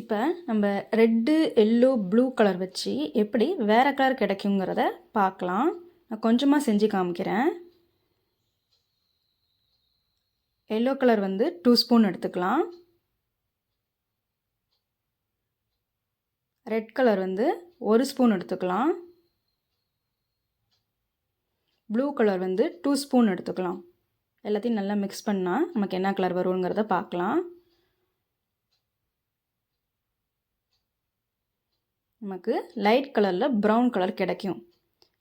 இப்போ நம்ம red yellow blue colour வச்சு எப்படி வேறு கலர் கிடைக்குங்கிறத பார்க்கலாம். நான் கொஞ்சமாக செஞ்சு காமிக்கிறேன். எல்லோ கலர் வந்து டூ ஸ்பூன் எடுத்துக்கலாம். ரெட் கலர் வந்து ஒரு ஸ்பூன் எடுத்துக்கலாம். ப்ளூ கலர் வந்து டூ ஸ்பூன் எடுத்துக்கலாம். எல்லாத்தையும் நல்லா மிக்ஸ் பண்ணால் நமக்கு என்ன கலர் வருங்கிறத பார்க்கலாம். நமக்கு லைட் கலரில் ப்ரௌன் கலர் கிடைக்கும்.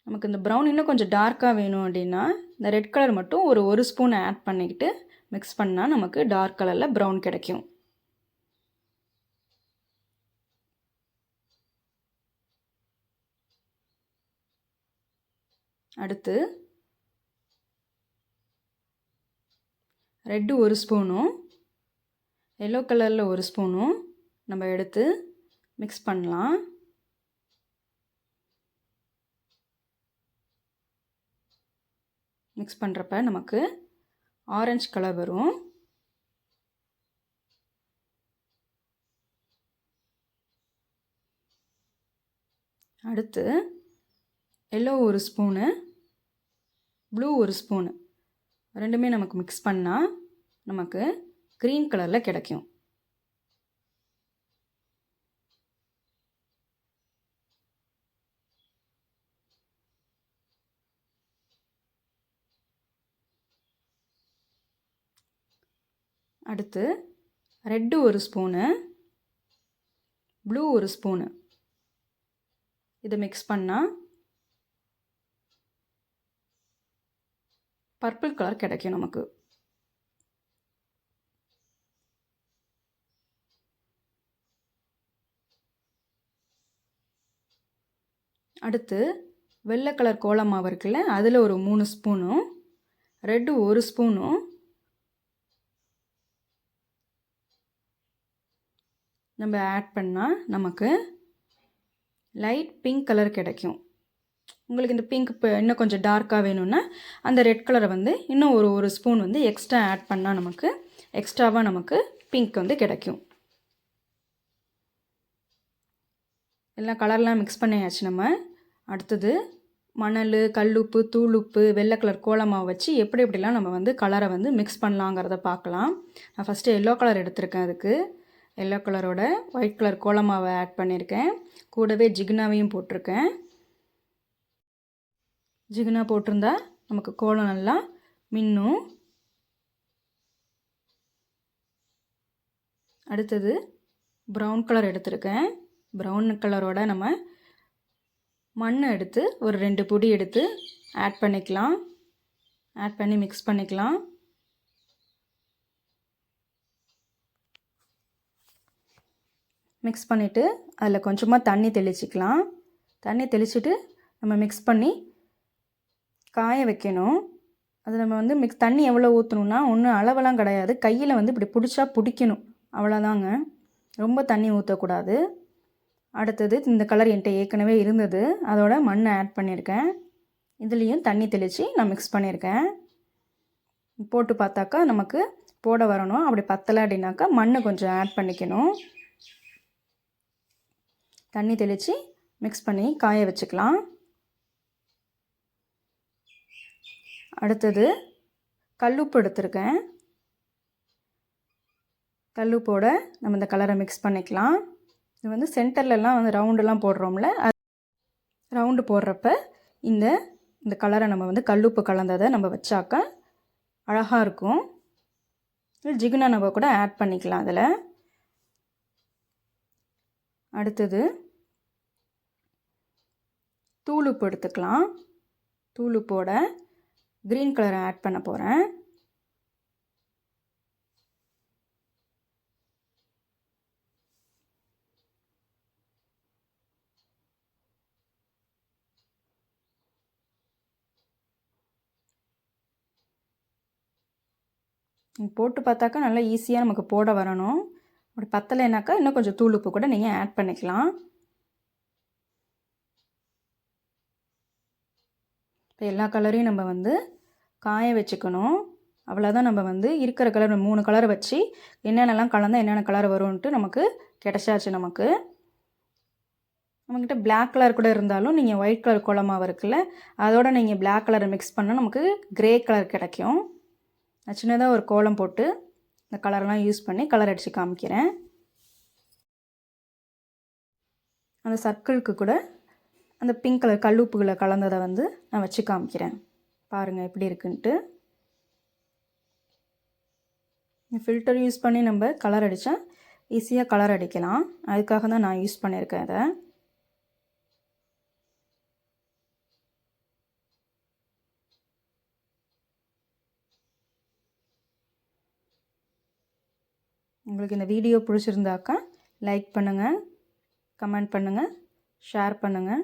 நமக்கு இந்த ப்ரௌன் இன்னும் கொஞ்சம் டார்க்காக வேணும் அப்படின்னா இந்த ரெட் கலர் மட்டும் ஒரு ஒரு ஸ்பூன் ஆட் பண்ணிக்கிட்டு மிக்ஸ் பண்ணால் நமக்கு டார்க் கலரில் ப்ரௌன் கிடைக்கும். அடுத்து ரெட்டு ஒரு ஸ்பூனும் எல்லோ கலரில் ஒரு ஸ்பூனும் நம்ம எடுத்து மிக்ஸ் பண்ணலாம். மிக்ஸ் பண்ணுறப்ப நமக்கு ஆரஞ்சு கலர் வரும். அடுத்து எல்லோ ஒரு ஸ்பூனு ப்ளூ ஒரு ஸ்பூனு ரெண்டுமே நமக்கு மிக்ஸ் பண்ணால் நமக்கு க்ரீன் கலரில் கிடைக்கும். அடுத்து ரெட்டு ஒரு ஸ்பூனு ப்ளூ ஒரு ஸ்பூனு. இதை மிக்ஸ் பண்ணால் பர்பிள் கலர் கிடைக்கும் நமக்கு. அடுத்து வெள்ளை கலர் கோலம் மாவு இருக்குல்ல அதில் ஒரு மூணு ஸ்பூனும் ரெட்டு ஒரு ஸ்பூனும் நம்ம ஆட் பண்ணால் நமக்கு லைட் பிங்க் கலர் கிடைக்கும். உங்களுக்கு இந்த பிங்க் இப்போ இன்னும் கொஞ்சம் டார்க்காக வேணும்னா அந்த ரெட் கலரை வந்து இன்னும் ஒரு ஒரு ஸ்பூன் வந்து எக்ஸ்ட்ரா ஆட் பண்ணால் நமக்கு எக்ஸ்ட்ராவாக நமக்கு பிங்க் வந்து கிடைக்கும். எல்லாம் கலர்லாம் மிக்ஸ் பண்ணியாச்சு நம்ம. அடுத்தது மணல் கல்லுப்பு தூளுப்பு வெள்ளை கலர் கோலமாவை வச்சு எப்படி எப்படிலாம் நம்ம வந்து கலரை வந்து மிக்ஸ் பண்ணலாங்கிறத பார்க்கலாம். நான் ஃபஸ்ட்டு எல்லோ கலர் எடுத்திருக்கேன் அதுக்கு. எல்லோ கலரோட ஒயிட் கலர் கோலமாவை ஆட் பண்ணியிருக்கேன் கூடவே ஜிகுனாவையும் போட்டிருக்கேன். ஜிகுனா போட்டிருந்தா நமக்கு கோலம் நல்லா மின்னும். அடுத்தது ப்ரௌன் கலர் எடுத்திருக்கேன். ப்ரௌன் கலரோட நம்ம மண் எடுத்து ஒரு ரெண்டு பொடி எடுத்து ஆட் பண்ணிக்கலாம். ஆட் பண்ணி மிக்ஸ் பண்ணிக்கலாம். மிக்ஸ் பண்ணிவிட்டு அதில் கொஞ்சமாக தண்ணி தெளிச்சிக்கலாம். தண்ணி தெளிச்சுட்டு நம்ம மிக்ஸ் பண்ணி காய வைக்கணும். அது நம்ம வந்து மிக்ஸ் தண்ணி எவ்வளோ ஊற்றணுன்னா ஒன்றும் அளவெல்லாம் கிடையாது. கையில் வந்து இப்படி பிடிச்சா பிடிக்கணும். அவ்வளோதாங்க ரொம்ப தண்ணி ஊற்றக்கூடாது அடுத்தது இந்த கலர் என்கிட்ட ஏற்கனவே இருந்தது. அதோட மண்ணை ஆட் பண்ணியிருக்கேன். இதுலேயும் தண்ணி தெளித்து நான் மிக்ஸ் பண்ணியிருக்கேன். போட்டு பார்த்தாக்கா நமக்கு போட வரணும். அப்படி பத்தலை அப்படின்னாக்கா மண் கொஞ்சம் ஆட் பண்ணிக்கணும். தண்ணி தெளித்து மிக்ஸ் பண்ணி காய வச்சுக்கலாம். அடுத்தது கல்லுப்பு எடுத்திருக்கேன். கல்லுப்போட நம்ம இந்த கலரை மிக்ஸ் பண்ணிக்கலாம். இது வந்து சென்டர்லலாம் வந்து ரவுண்டெல்லாம் போடுறோம்ல ரவுண்டு போடுறப்ப இந்த இந்த கலரை நம்ம வந்து கல்லுப்பு கலந்ததை நம்ம வச்சாக்க அழகாக இருக்கும். ஜிகுனா நம்ம கூட ஆட் பண்ணிக்கலாம் அதில் அடுத்தது தூளுப்பு எடுத்துக்கலாம். தூளுப்போட க்ரீன் கலரை ஆட் பண்ண போகிறேன் போட்டு பார்த்தாக்கா நல்லா ஈஸியாக நமக்கு போட வரணும். அப்படி பத்தலைனாக்கா இன்னும் கொஞ்சம் தூள் உப்பு கூட நீங்கள் ஆட் பண்ணிக்கலாம். இப்போ எல்லா கலரையும் நம்ம வந்து காய வச்சுக்கணும். அவ்வளோதான் நம்ம வந்து இருக்கிற கலர் மூணு கலர் வச்சு என்னென்னலாம் கலந்தால் என்னென்ன கலர் வரும்ன்ட்டு நமக்கு கிடைச்சாச்சு நமக்கு. நம்மக்கிட்ட பிளாக் கலர் கூட இருந்தாலும் நீங்கள் ஒயிட் கலர் கோலமாக இருக்குல்ல அதோட நீங்கள் பிளாக் கலரை மிக்ஸ் பண்ணால் நமக்கு கிரே கலர் கிடைக்கும். நான் சின்னதாக ஒரு கோலம் போட்டு இந்த கலர்லாம் யூஸ் பண்ணி கலர் அடித்து காமிக்கிறேன். அந்த சர்க்கிளுக்கு கூட அந்த பிங்க் கலர் கல்லுப்புகளை கலந்ததை வந்து நான் வச்சு காமிக்கிறேன். பாருங்கள் எப்படி இருக்குன்ட்டு. ஃபில்டர் யூஸ் பண்ணி நம்ம கலர் அடித்தா ஈஸியாக கலர் அடிக்கலாம். அதுக்காக தான் நான் யூஸ் பண்ணியிருக்கேன் இதை. உங்களுக்கு இந்த வீடியோ பிடிச்சிருந்தாக்கா லைக் பண்ணுங்கள் கமெண்ட் பண்ணுங்கள் ஷேர் பண்ணுங்கள்